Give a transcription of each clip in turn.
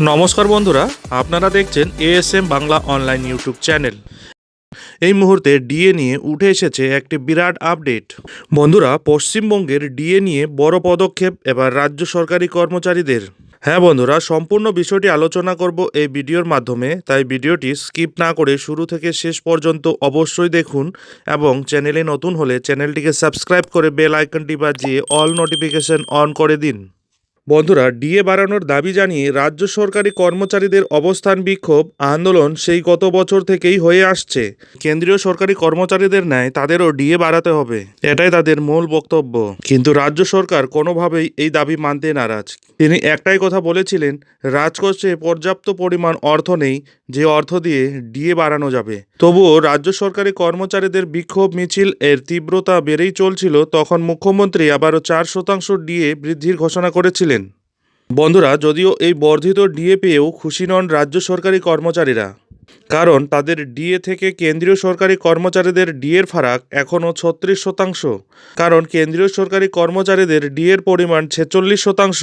নমস্কার বন্ধুরা, আপনারা দেখছেন ASM Bangla online YouTube channel এই মুহূর্তে ডিএ নিয়ে উঠে এসেছে একটি বিরাট আপডেট বন্ধুরা, পশ্চিমবঙ্গের ডিএ নিয়ে বড় পদক্ষেপ এবার রাজ্য সরকারি কর্মচারীদের। হ্যাঁ বন্ধুরা, সম্পূর্ণ বিষয়টি আলোচনা করব এই ভিডিওর মাধ্যমে, তাই ভিডিওটি স্কিপ না করে শুরু থেকে শেষ পর্যন্ত অবশ্যই দেখুন এবং চ্যানেলে নতুন হলে চ্যানেলটিকে সাবস্ক্রাইব করে বেল আইকনটি বাজিয়ে অল নোটিফিকেশন অন করে দিন। বন্ধুরা, ডিএ বাড়ানোর দাবি জানিয়ে রাজ্য সরকারি কর্মচারীদের অবস্থান বিক্ষোভ আন্দোলন সেই গত বছর থেকেই হয়ে আসছে। কেন্দ্রীয় সরকারি কর্মচারীদের ন্যায় তাদেরও ডিএ বাড়াতে হবে, এটাই তাদের মূল বক্তব্য। কিন্তু রাজ্য সরকার কোনোভাবেই এই দাবি মানতে নারাজ। তিনি একটাই কথা বলেছিলেন, রাজকোষে পর্যাপ্ত পরিমাণ অর্থ নেই, যে অর্থ দিয়ে ডিএ বাড়ানো যাবে। তবুও রাজ্য সরকারি কর্মচারীদের বিক্ষোভ মিছিল এর তীব্রতা বেড়েই চলছিল, তখন মুখ্যমন্ত্রী আবারও চার শতাংশ ডিএ বৃদ্ধির ঘোষণা করেছিলেন। বন্ধুরা, যদিও এই বর্ধিত ডিএ পেয়েও খুশি নন রাজ্য সরকারি কর্মচারীরা। কারণ তাদের ডিএ থেকে কেন্দ্রীয় সরকারি কর্মচারীদের ডিএর ফারাক এখনও ছত্রিশ শতাংশ। কারণ কেন্দ্রীয় সরকারি কর্মচারীদের ডিএর পরিমাণ ছেচল্লিশ শতাংশ।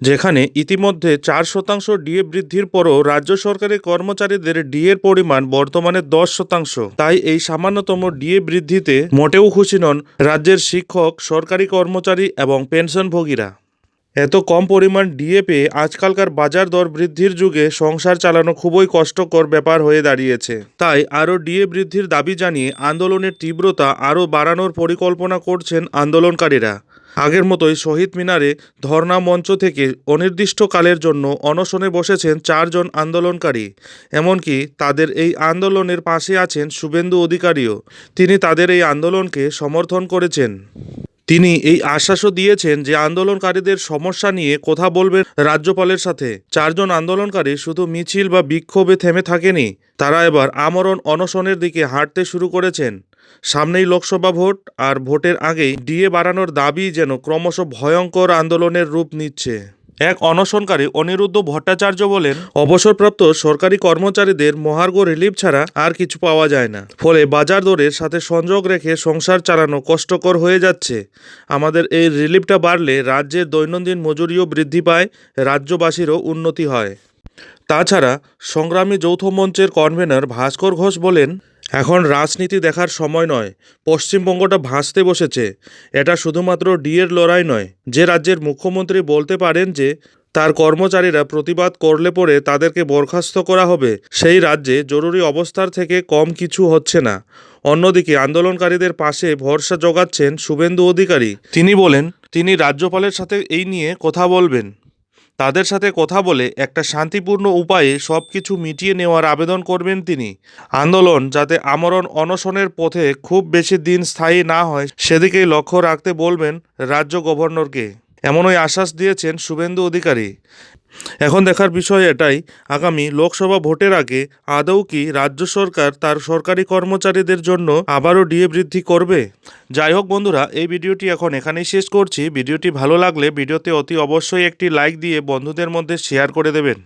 যেখানে ইতিমধ্যে চার শতাংশ ডিএ বৃদ্ধির পরও রাজ্য সরকারি কর্মচারীদের ডিএর পরিমাণ বর্তমানে দশ শতাংশ। তাই এই সামান্যতম ডিএ বৃদ্ধিতে মোটেও খুশি নন রাজ্যের শিক্ষক, সরকারি কর্মচারী এবং পেনশনভোগীরা। এত কম পরিমাণ ডিএ পেয়ে আজকালকার বাজার দর বৃদ্ধির যুগে সংসার চালানো খুবই কষ্টকর ব্যাপার হয়ে দাঁড়িয়েছে। তাই আরও ডিএ বৃদ্ধির দাবি জানিয়ে আন্দোলনের তীব্রতা আরও বাড়ানোর পরিকল্পনা করছেন আন্দোলনকারীরা। আগের মতোই শহীদ মিনারে ধর্ণা মঞ্চ থেকে অনির্দিষ্টকালের জন্য অনশনে বসেছেন চারজন আন্দোলনকারী। এমনকি তাদের এই আন্দোলনের পাশে আছেন শুভেন্দু অধিকারীও। তিনি তাদের এই আন্দোলনকে সমর্থন করেছেন। তিনি এই আশ্বাসও দিয়েছেন যে আন্দোলনকারীদের সমস্যা নিয়ে কথা বলবেন রাজ্যপালের সাথে। চারজন আন্দোলনকারী শুধু মিছিল বা বিক্ষোভে থেমে থাকেনি, তারা এবার আমরণ অনশনের দিকে হাঁটতে শুরু করেছেন। সামনেই লোকসভা ভোট, আর ভোটের আগেই ডিএ বাড়ানোর দাবি যেন ক্রমশ ভয়ঙ্কর আন্দোলনের রূপ নিচ্ছে। এক অনশনকারী অনিরুদ্ধ ভট্টাচার্য বলেন, অবসরপ্রাপ্ত সরকারি কর্মচারীদের মহার্ঘ রিলিফ ছাড়া আর কিছু পাওয়া যায় না। ফলে বাজার দরের সাথে সংযোগ রেখে সংসার চালানো কষ্টকর হয়ে যাচ্ছে। আমাদের এই রিলিফটা বাড়লে রাজ্যের দৈনন্দিন মজুরিও বৃদ্ধি পায়, রাজ্যবাসীরও উন্নতি হয়। তাছাড়া সংগ্রামী যৌথ মঞ্চের কনভেনর ভাস্কর ঘোষ বলেন এখন রাজনীতি দেখার সময় নয়, পশ্চিমবঙ্গটা ভাসতে বসেছে। এটা শুধুমাত্র ডিএর লড়াই নয়, যে রাজ্যের মুখ্যমন্ত্রী বলতে পারেন যে, তার কর্মচারীরা প্রতিবাদ করলে পরে তাদেরকে বরখাস্ত করা হবে, সেই রাজ্যে জরুরি অবস্থার থেকে কম কিছু হচ্ছে না। অন্যদিকে আন্দোলনকারীদের পাশে ভরসা জোগাচ্ছেন শুভেন্দু অধিকারী। তিনি বলেন, তিনি রাজ্যপালের সাথে এই নিয়ে কথা বলবেন। তাদের সাথে কথা বলে একটা শান্তিপূর্ণ উপায়ে সব কিছু মিটিয়ে নেওয়ার আবেদন করবেন তিনি। আন্দোলন যাতে আমরণ অনশনের পথে খুব বেশি দিন স্থায়ী না হয়, সেদিকেই লক্ষ্য রাখতে বলবেন রাজ্য গভর্নরকে। এমনই আশ্বাস দিয়েছেন শুভেন্দু অধিকারী। এখন দেখার বিষয় এটাই, আগামী লোকসভা ভোটের আগে আদৌ কি রাজ্য সরকার তার সরকারি কর্মচারীদের জন্য আবারও ডিএ বৃদ্ধি করবে? যাই হোক বন্ধুরা, এই ভিডিওটি এখন এখানেই শেষ করছি। ভিডিওটি ভালো লাগলে ভিডিওতে অতি অবশ্যই একটি লাইক দিয়ে বন্ধুদের মধ্যে শেয়ার করে দেবেন।